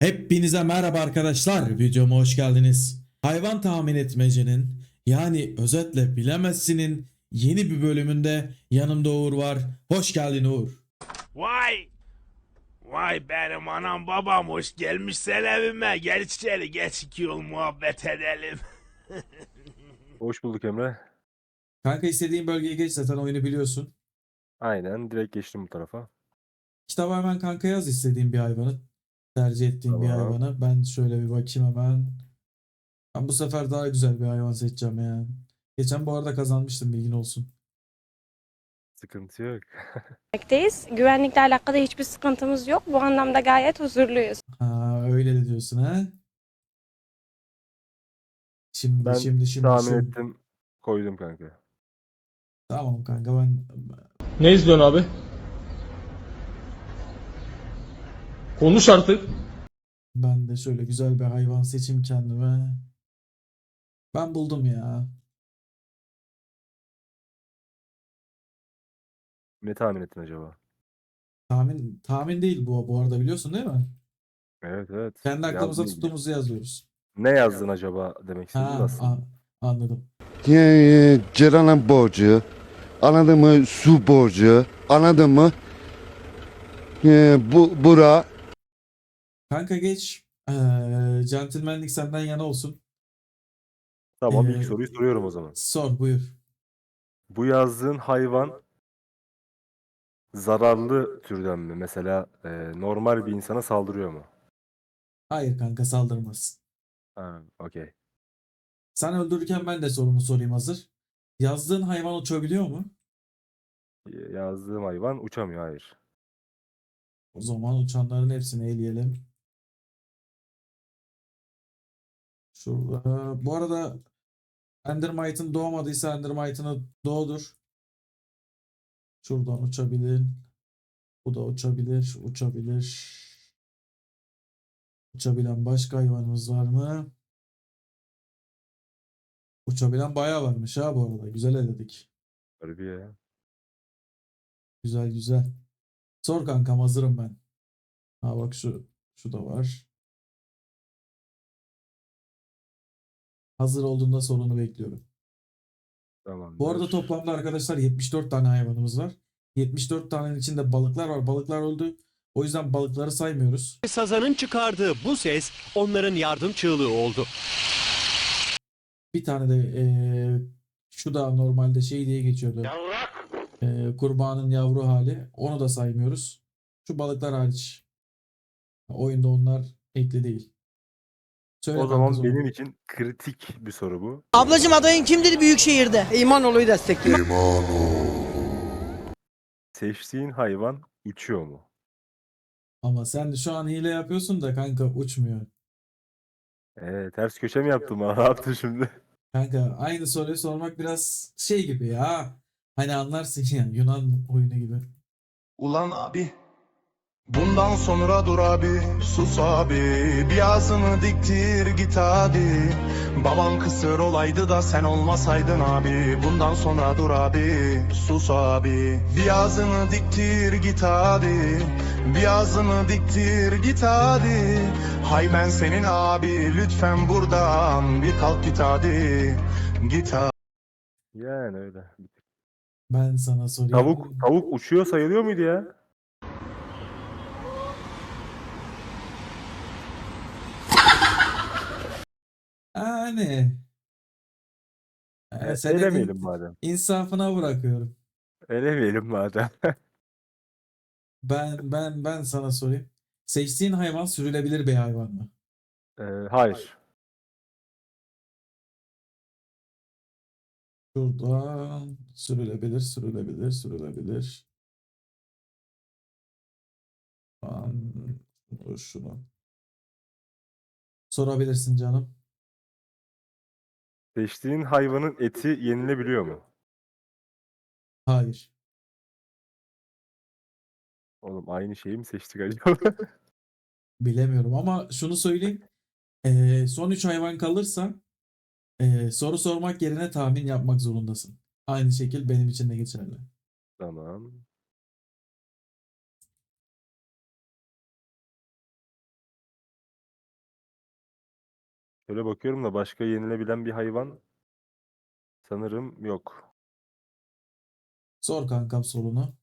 Hepinize merhaba arkadaşlar. Videoma hoş geldiniz. Hayvan tahmin etmecenin yani özetle bilemezsinin yeni bir bölümünde yanımda Uğur var. Hoş geldin Uğur. Vay! Vay benim anam babam hoş gelmişsen evime. Gel içeri geç iki yol muhabbet edelim. Hoş bulduk Emre. Kanka istediğin bölgeye geç zaten oyunu biliyorsun. Aynen direkt geçtim bu tarafa. Kitaba hemen kanka yaz istediğin bir hayvanı. Tercih ettiğin bir Tamam. hayvanı. Ben şöyle bir bakayım hemen. Ben bu sefer daha güzel bir hayvan seçeceğim ya. Geçen bu arada kazanmıştım bilgin olsun. Sıkıntı yok. Bekteyiz. Güvenlikle alakalı hiçbir sıkıntımız yok. Bu anlamda gayet huzurluyuz. Ha öyle de diyorsun ha. Şimdi Ben şimdi şimdi Tahmin şimdi. ettim. Koydum kanka. Tamam kanka ben Ne izliyorsun abi? Konuş artık. ben de şöyle güzel bir hayvan seçeyim kendime. Ben buldum ya. Ne tahmin ettin acaba? Tahmin tahmin değil bu bu arada biliyorsun değil mi? Evet evet. Kendi aklımıza Yazdım. tuttuğumuzu yazıyoruz. Ne yazdın acaba demek istedim Ha, aslında. a- anladım. Yani Ceren'in borcu, anladın mı? Su borcu, anladın mı? Ee, bu bura Kanka geç. Ee, centilmenlik senden yana olsun. Tamam Ee, ilk soruyu soruyorum o zaman. Sor buyur. Bu yazdığın hayvan zararlı türden mi? Mesela e, normal bir insana saldırıyor mu? Hayır kanka saldırmaz. Ha, okey. Sen öldürürken ben de sorumu sorayım hazır. Yazdığın hayvan uçabiliyor mu? Yazdığım hayvan uçamıyor. Hayır. O zaman uçanların hepsini eleyelim. Şurada. Bu arada Endermite'ın doğmadıysa Endermite'ını doğdur. Şuradan uçabilir. Bu da uçabilir. Uçabilir. Uçabilen başka hayvanımız var mı? Uçabilen bayağı varmış ha bu arada. Güzel eledik. Harbi ya. Güzel güzel. Sor kankam hazırım ben. Ha bak şu şu da var. Hazır olduğunda sorunu bekliyorum. Tamam. Bu arada toplamda arkadaşlar 74 tane hayvanımız var. 74 tanenin içinde balıklar var. Balıklar öldü. O yüzden balıkları saymıyoruz. Sazan'ın çıkardığı bu ses onların yardım çığlığı oldu. Bir tane de eee, şu da normalde şey diye geçiyordu. Eee, kurbanın yavru hali. Onu da saymıyoruz. Şu balıklar hariç. Oyunda onlar ekli değil. Söyle O kanka zaman sonra. benim için kritik bir soru bu. Ablacım adayın kimdir Büyükşehir'de? İmanoğlu'yu destekliyor. Seçtiğin hayvan uçuyor mu? Ama sen de şu an hile yapıyorsun da kanka uçmuyor. Ee, ters köşe mi yaptım bana? Ne yaptın şimdi? Kanka aynı soruyu sormak biraz şey gibi ya. Hani anlarsın ya Yunan oyunu gibi. Ulan abi Bundan sonra dur abi sus abi. Bir ağzını diktir git hadi. Baban kısır olaydı da sen olmasaydın abi. Bundan sonra dur abi sus abi. Bir ağzını diktir git hadi. Bir ağzını diktir git hadi. Hay ben senin abi lütfen buradan Bir kalk git hadi. Git hadi Yani öyle. Ben sana sorayım. Tavuk tavuk uçuyor sayılıyor muydu ya? Yani. E, Ee, senin elemeyelim madem. insafına bırakıyorum. Elemeyelim madem. Ben ben ben sana sorayım. Seçtiğin hayvan sürülebilir bir hayvan mı? Ee, hayır. Şuradan sürülebilir, sürülebilir, sürülebilir. Dur şunu. Sorabilirsin canım. Seçtiğin hayvanın eti yenilebiliyor mu? Hayır. Oğlum aynı şeyi mi seçtik acaba? Bilemiyorum ama şunu söyleyeyim. Ee, son 3 hayvan kalırsa ee, soru sormak yerine tahmin yapmak zorundasın. Aynı şekil benim için de geçerli. Tamam. Şöyle bakıyorum da başka yenilebilen bir hayvan sanırım yok. Sor kankam sorunu.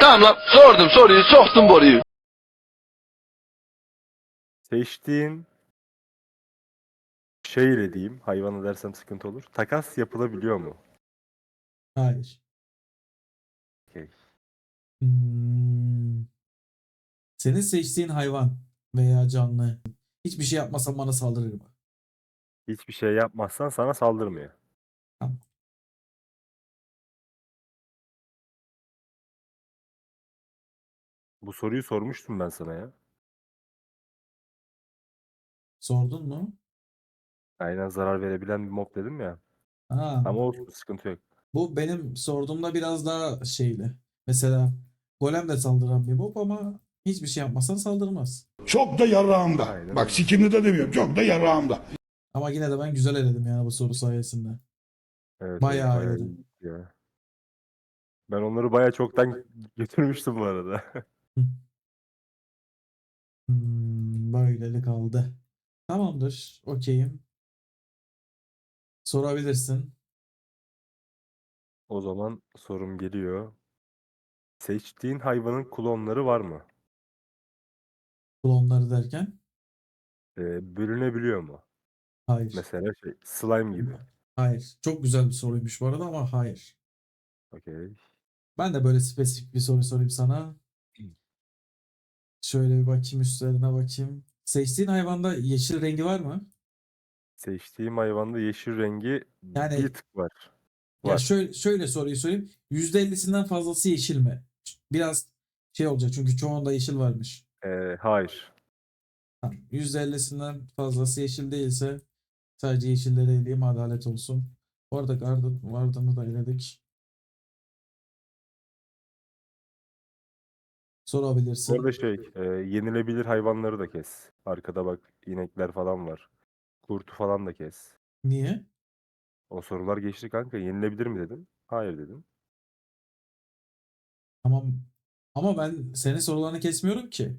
Tamam lan sordum soruyu soktum boruyu. Seçtiğin şey ile diyeyim, hayvanı dersem sıkıntı olur. Takas yapılabiliyor mu? Hayır. Okey. Hmm. Senin seçtiğin hayvan veya canlı hiçbir şey yapmasam bana saldırır mı? Hiçbir şey yapmazsan sana saldırmıyor. Tamam. Bu soruyu sormuştum ben sana ya. Sordun mu? Aynen zarar verebilen bir mob dedim ya. Ha, Ama olsun sıkıntı yok. bu benim sorduğumda biraz daha şeyli. Mesela golem de saldıran bir mob ama hiçbir şey yapmasan saldırmaz. Çok da yarağımda. Aynen Bak sikimli de demiyorum. Çok da yarağımda. Ama yine de ben güzel eledim yani bu soru sayesinde. Evet, evet, Bayağı iyi gitti ya. Ben onları bayağı çoktan götürmüştüm bu arada. Hmm, böyleli kaldı. Tamamdır. Okeyim. Sorabilirsin. O zaman sorum geliyor. Seçtiğin hayvanın klonları var mı? Klonları derken? Ee, bölünebiliyor mu? Hayır. Mesela şey, slime gibi. Hayır. Çok güzel bir soruymuş bu arada ama hayır. Okey. Ben de böyle spesifik bir soru sorayım sana. Şöyle bir bakayım üstlerine bakayım. Seçtiğin hayvanda yeşil rengi var mı? Seçtiğim hayvanda yeşil rengi Yani- bir tık var. Ya Var. şöyle şöyle soruyu sorayım. %50'sinden fazlası yeşil mi? Biraz şey olacak çünkü çoğunda yeşil varmış. Ee, hayır. Tamam. %50'sinden fazlası yeşil değilse sadece yeşilleri eleyeyim adalet olsun. Bu arada Warden'ı da eledik. Sorabilirsin. Bu arada şey, e, yenilebilir hayvanları da kes. Arkada bak inekler falan var. Kurtu falan da kes. Niye? O sorular geçti kanka. Yenilebilir mi dedim. Hayır dedim. Tamam. Ama ben senin sorularını kesmiyorum ki.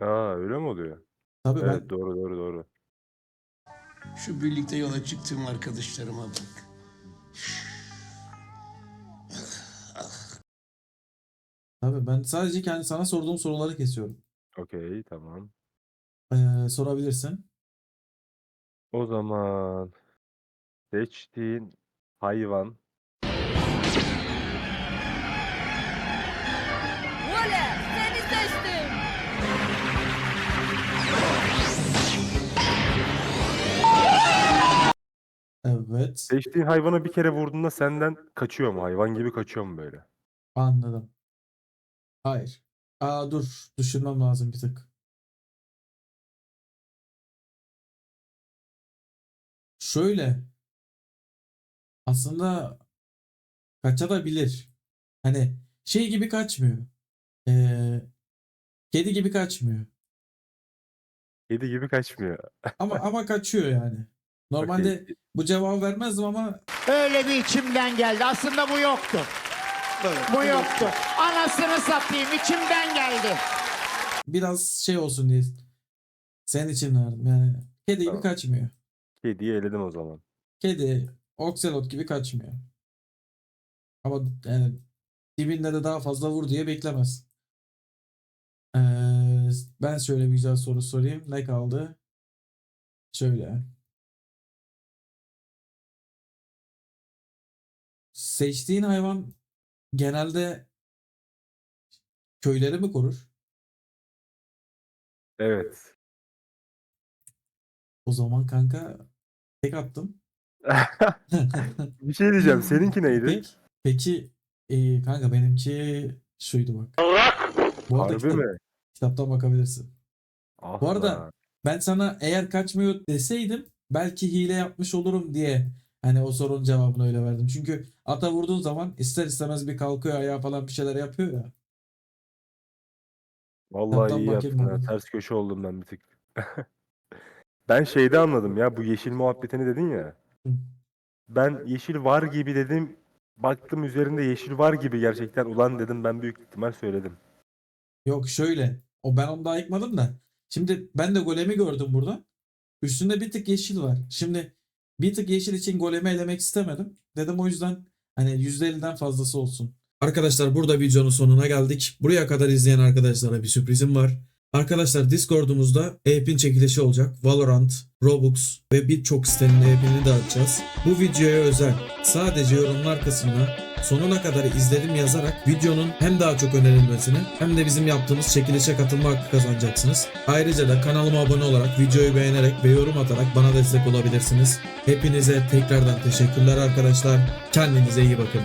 Aa öyle mi oluyor? Tabii Evet ben doğru doğru doğru. Şu birlikte yola çıktığım arkadaşlarıma bak. tabii ben sadece kendi sana sorduğum soruları kesiyorum. Okey tamam. Ee, sorabilirsin. O zaman seçtiğin hayvan Evet. seçtiğin hayvana bir kere vurduğunda senden kaçıyor mu? Hayvan gibi kaçıyor mu böyle? Anladım. Hayır. Aa dur. Düşünmem lazım bir tık. Şöyle. Aslında kaçabilir. Hani şey gibi kaçmıyor. Ee, kedi gibi kaçmıyor. Kedi gibi kaçmıyor. Ama ama kaçıyor yani. Normalde Okey. bu cevabı vermezdim ama Öyle bir içimden geldi. Aslında bu yoktu. Bu yoktu. Anasını satayım içimden geldi. biraz şey olsun diye senin için verdim. Yani kedi gibi Tamam. kaçmıyor. Kediyi eledim o zaman. Kedi, Ocelot gibi kaçmıyor. Ama yani dibinde de daha fazla vur diye beklemez. Ee, ben şöyle bir güzel soru sorayım. Ne kaldı? Şöyle. Seçtiğin hayvan genelde köyleri mi korur? Evet. O zaman kanka tek attım. bir şey diyeceğim. Seninki neydi? Peki, peki e, kanka benimki şuydu bak. Bu arada Harbi kitap- mi? kitaptan bakabilirsin. Ah Bu arada lan. ben sana eğer kaçmıyor deseydim belki hile yapmış olurum diye hani o sorunun cevabını öyle verdim. Çünkü ata vurduğun zaman ister istemez bir kalkıyor ayağa falan bir şeyler yapıyor ya. Vallahi Kitaptan iyi yaptın ha. Ters köşe oldum ben bir tık. Ben şeyde anladım ya bu yeşil muhabbetini dedin ya. Hı. Ben yeşil var gibi dedim. Baktım üzerinde yeşil var gibi gerçekten. Ulan dedim ben büyük ihtimal söyledim. Yok şöyle. O ben onu daha yıkmadım da Şimdi ben de golemi gördüm burada. Üstünde bir tık yeşil var. Şimdi bir tık yeşil için golemi elemek istemedim. Dedim o yüzden hani %50'den fazlası olsun. Arkadaşlar burada videonun sonuna geldik. Buraya kadar izleyen arkadaşlara bir sürprizim var. Arkadaşlar Discord'umuzda e-pin çekilişi olacak. Valorant, Robux ve birçok sitenin e-pinini dağıtacağız. Bu videoya özel sadece yorumlar kısmına sonuna kadar izledim yazarak videonun hem daha çok önerilmesini hem de bizim yaptığımız çekilişe katılma hakkı kazanacaksınız. Ayrıca da kanalıma abone olarak, videoyu beğenerek ve yorum atarak bana destek olabilirsiniz. Hepinize tekrardan teşekkürler arkadaşlar. Kendinize iyi bakın.